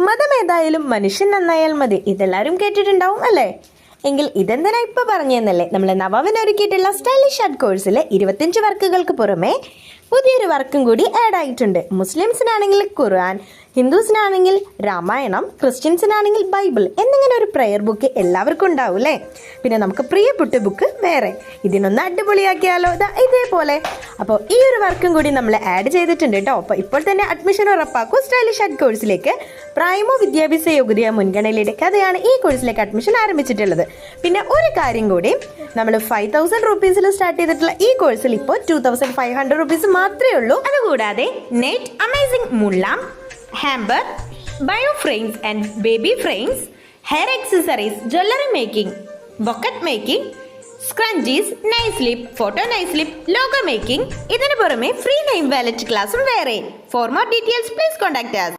മതമേതായാലും മനുഷ്യൻ നന്നായാൽ മതി. ഇതെല്ലാവരും കേട്ടിട്ടുണ്ടാവും അല്ലേ? എങ്കിൽ ഇതെന്തിനാ ഇപ്പൊ പറഞ്ഞെന്നല്ലേ നമ്മൾ നവാവിന് ഒരുക്കിയിട്ടുള്ള സ്റ്റൈലിഷ് ആർട്ട് കോഴ്സിലെ ഇരുപത്തിയഞ്ച് വർക്കുകൾക്ക് പുറമെ പുതിയൊരു വർക്കും കൂടി ആഡ് ആയിട്ടുണ്ട്. മുസ്ലിംസിനാണെങ്കിൽ ഖുർആൻ ഹിന്ദുസിനാണെങ്കിൽ രാമായണം ക്രിസ്ത്യൻസിനാണെങ്കിൽ ബൈബിൾ എന്നിങ്ങനെ ഒരു പ്രെയർ ബുക്ക് എല്ലാവർക്കും ഉണ്ടാവും അല്ലേ? പിന്നെ നമുക്ക് പ്രിയപ്പെട്ട ബുക്ക് വേറെ. ഇതിനൊന്ന് അടിപൊളിയാക്കിയാലോ? ദാ ഇതേപോലെ. അപ്പോൾ ഈ ഒരു വർക്കും കൂടി നമ്മൾ ആഡ് ചെയ്തിട്ടുണ്ട് കേട്ടോ അപ്പോൾ ഇപ്പോൾ തന്നെ അഡ്മിഷൻ ഉറപ്പാക്കൂ. സ്റ്റൈലിഷ് ആർട്ട് കോഴ്സിലേക്ക് പ്രായമോ വിദ്യാഭ്യാസ യോഗ്യതയോ മുൻഗണനയിലെ കഥയാണ് ഈ കോഴ്സിലേക്ക് അഡ്മിഷൻ ആരംഭിച്ചിട്ടുള്ളത്. പിന്നെ ഒരു കാര്യം കൂടി നമ്മൾ ഫൈവ് തൗസൻഡ് റുപ്പീസിൽ സ്റ്റാർട്ട് ചെയ്തിട്ടുള്ള ഈ കോഴ്സിൽ ഇപ്പോൾ two thousand five hundred rupees മാത്രമേ ഉള്ളൂ. അതുകൂടാതെ net amazing മുള്ളാം hamper bio frames and baby frames hair accessories jewellery making bouquet making scrunchies നൈസ്ലിപ്പ് photo നൈസ്ലിപ്പ് ലോഗോ മേക്കിംഗ് ഇതിനു പുറമെ ഫ്രീ നെയിം വാലറ്റ് ക്ലാസ്സും വേറെ. For more details please contact